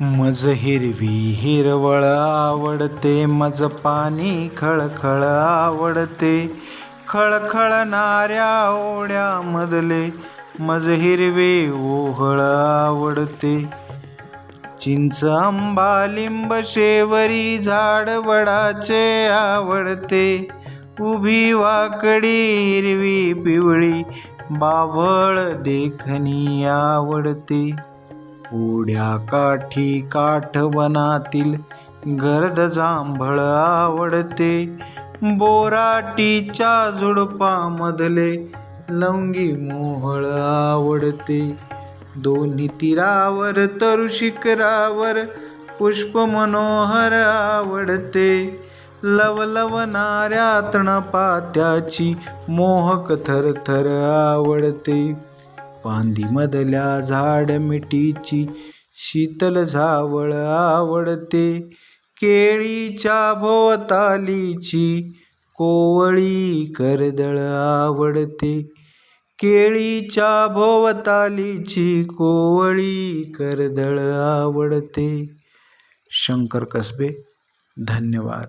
मज हिरवी हिरवळ आवडते मज पाणी खळखळ आवडते. खळखळणाऱ्या ओढ्यामधले मज हिरवे ओहळ आवडते. चिंच आंबा लिंब शेवरी झाड वडाचे आवडते. उभी वाकडी हिरवी पिवळी बाभळ देखणी आवडते. ओढ्या काठी काठवनातील गर्द जांभळ आवडते. बोराटीच्या झुडपामधले लवंगी मोहळ आवडते. दोन्ही तीरावर तरु शिखरावर पुष्प मनोहर आवडते. लवलवणाऱ्या तणपात्याची मोहक थरथर आवडते. पांदीमधल्या झाड मिठीची शीतल झावळ आवडते. केळीच्या भोवतालीची कोवळी करदळ आवडते. केळीच्या भोवतालीची कोवळी करदळ आवडते. शंकर कसबे धन्यवाद.